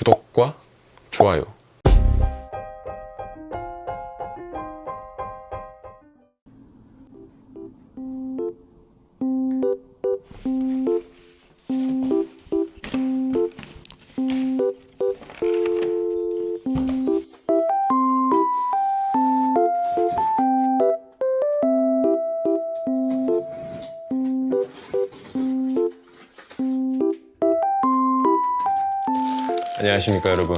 구독과 좋아요. 안녕하십니까 여러분.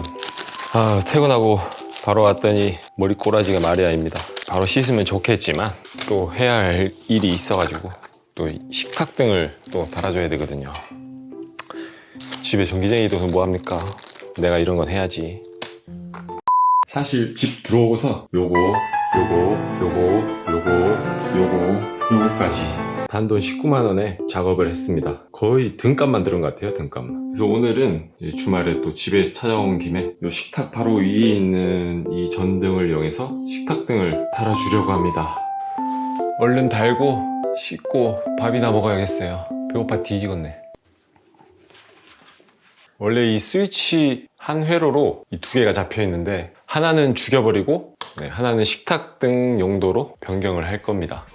아 퇴근하고 바로 왔더니 머리 꼬라지가 말이 아닙니다. 바로 씻으면 좋겠지만 또 해야 할 일이 있어가지고 또 식탁 등을 또 달아줘야 되거든요. 집에 전기쟁이 둬서 뭐합니까? 내가 이런 건 해야지. 사실 집 들어오고서 요거 요거 요거 요거 요거 요거까지 단돈 19만 원에 작업을 했습니다. 거의 등값만 들은 것 같아요, 등값만. 그래서 오늘은 주말에 또 집에 찾아온 김에 요 식탁 바로 위에 있는 이 전등을 이용해서 식탁 등을 달아주려고 합니다. 얼른 달고 씻고 밥이나 먹어야겠어요. 배고파 뒤지겠네. 원래 이 스위치 한 회로로 이 두 개가 잡혀 있는데 하나는 죽여버리고 네, 하나는 식탁 등 용도로 변경을 할 겁니다.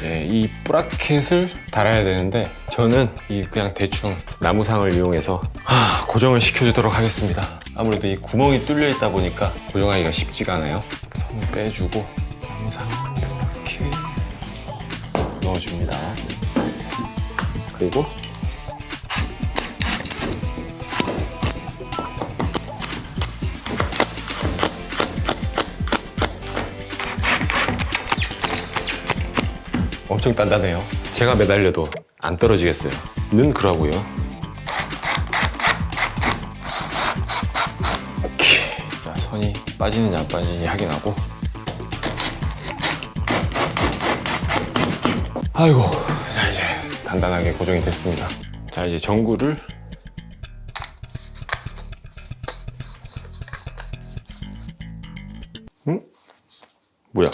이제 이 브라켓을 달아야 되는데 저는 이 그냥 대충 나무상을 이용해서 하, 고정을 시켜주도록 하겠습니다. 아무래도 이 구멍이 뚫려 있다 보니까 고정하기가 쉽지가 않아요. 선을 빼주고 나무상을 이렇게 넣어줍니다. 그리고 엄청 단단해요. 제가 매달려도 안 떨어지겠어요. 는 그러고요. 오케이. 자, 선이 빠지느냐 안 빠지느냐 확인하고. 아이고, 자, 이제 단단하게 고정이 됐습니다. 자, 이제 전구를 응? 뭐야?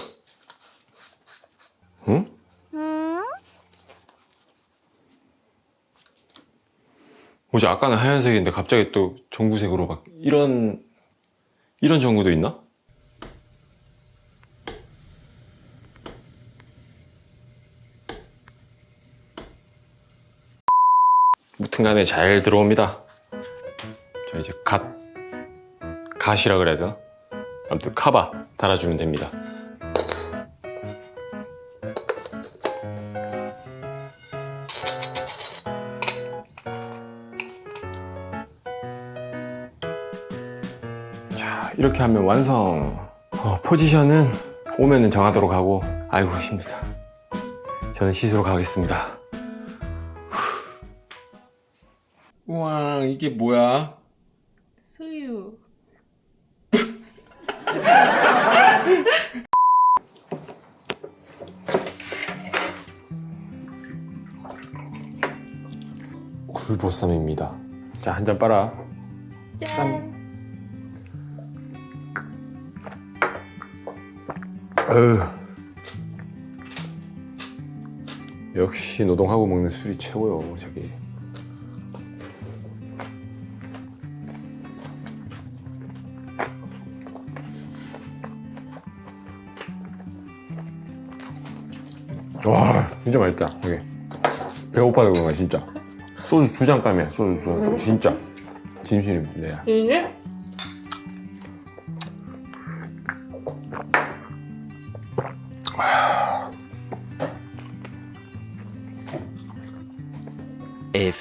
응? 뭐지 아까는 하얀색인데 갑자기 또 전구색으로 막 이런 이런 전구도 있나? 무튼간에 잘 들어옵니다. 자 이제 갓 갓이라 그래야 되나? 아무튼 카바 달아주면 됩니다. 이렇게 하면 완성. 어, 포지션은 오면은 정하도록 하고, 아이고, 힘들다. 저는 씻으러 가겠습니다. 후. 우와, 이게 뭐야? 수유. 굴보쌈입니다. 자, 한 잔 빨아. 짠. 어휴. 역시 노동하고 먹는 술이 최고요, 저기. 와, 진짜 맛있다, 여기. 배고파서 그런가, 진짜. 소주 두잔 까면 소주 두 잔. 진짜. 진심입니다. 이제?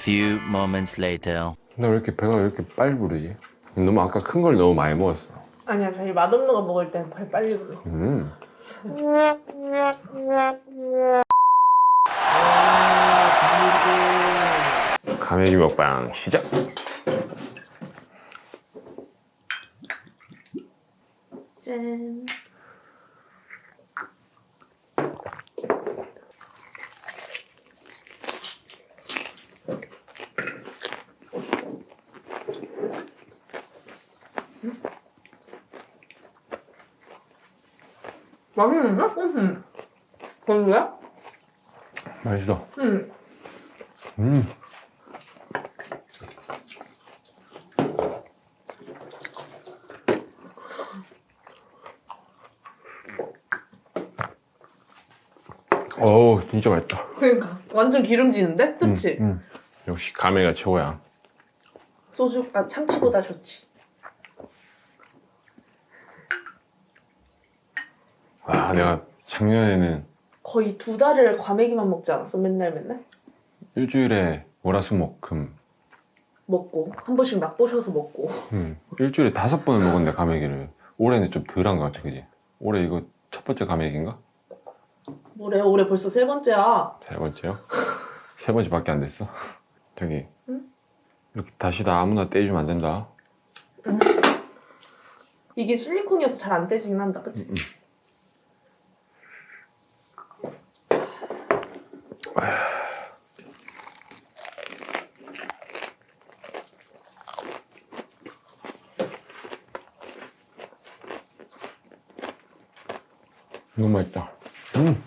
Few moments later. 나 왜 이렇게 배가 왜 이렇게 빨리 부르지? 너무 아까 큰 걸 너무 많이 먹었어. 아니야, 사실 맛없는 거 먹을 땐발 빨리 불러. 음. 가메기 먹방 시작. 짠. 맛있는데? 응. 별로야? 맛있어. 응. 음. 어우 진짜 맛있다. 그러니까 완전 기름지는데? 그치? 음, 역시 가메가 최고야. 소주, 아 참치보다 좋지. 아 내가 작년에는 거의 두 달을 과메기만 먹지 않았어? 맨날 맨날? 일주일에 월화수목금 먹고 한 번씩 낙보셔서 먹고 음, 일주일에 다섯 번을 먹었는데 가메기를 올해는 좀 덜한 것 같아 그지? 올해 이거 첫 번째 가메기인가? 뭐래 올해 벌써 세 번째야 세 번째요? 세 번째밖에 안 됐어. 저기 응? 이렇게 다시 다 아무나 떼주면 안 된다. 이게 실리콘이어서 잘 안 떼지긴 한다 그치? 너무 맛있다. 음.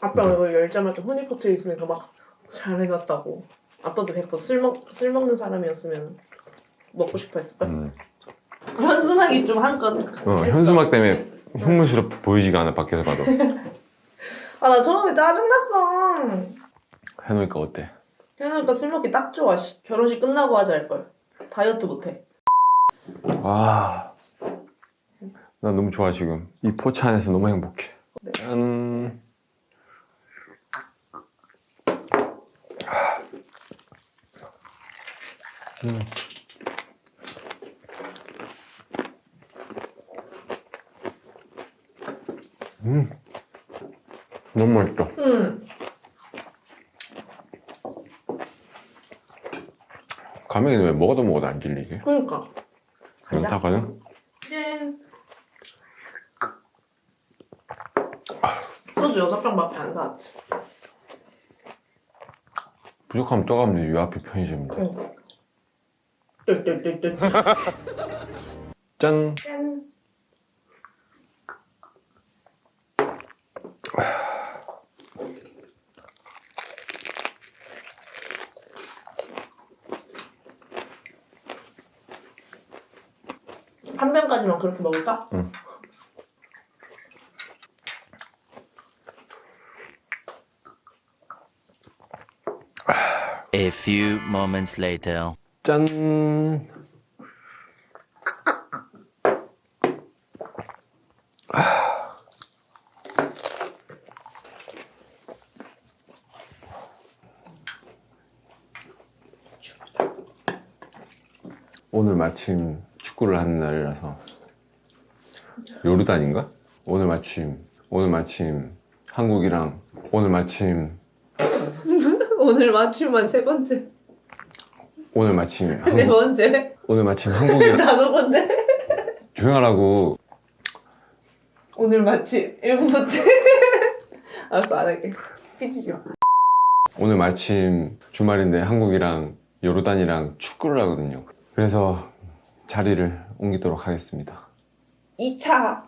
아빠 가 이걸 열자마자 허니포트 있으니까 막 잘 해놨다고 아빠도 100%술 먹, 술 먹는 사람이었으면 먹고 싶어 했을 걸? 음. 현수막이 좀 한건 어, 현수막 때문에 흉물스럽 보이지가 않아 밖에서 봐도. 아 나 처음에 짜증났어 해놓으니까 어때? 그러니까 술 먹기 딱 좋아 씨. 결혼식 끝나고 하자 할걸 다이어트 못해 아, 나 너무 좋아 지금. 이 포차 안에서 너무 행복해. 네. 짠. 음. 음. 너무 맛있다. 응 가면이 왜 먹어도 먹어도 안 질리지? 그러니까 연타가는? 짠 소주 여섯 병밖에 안 사왔지 부족하면 또 가면 돼. 요 앞에 편의점인데. 응 뜰뜰뜰뜰 짠! 짠 한 병까지만 그렇게 먹을까? A few moments later. 짠! 오늘 마침 축구를 하는 날이라서 요르단인가? 오늘 마침 오늘 마침 한국이랑 오늘 마침 오늘 맞춤만 세 번째. 오늘 마침 네 한국 번째. 오늘 마침 한국이랑 다섯 번째. 조용하라고. 오늘 마침 일곱 번째. 알았어 안 할게. 삐지지 마. 오늘 마침 주말인데 한국이랑 요르단이랑 축구를 하거든요. 그래서 자리를 옮기도록 하겠습니다. 2차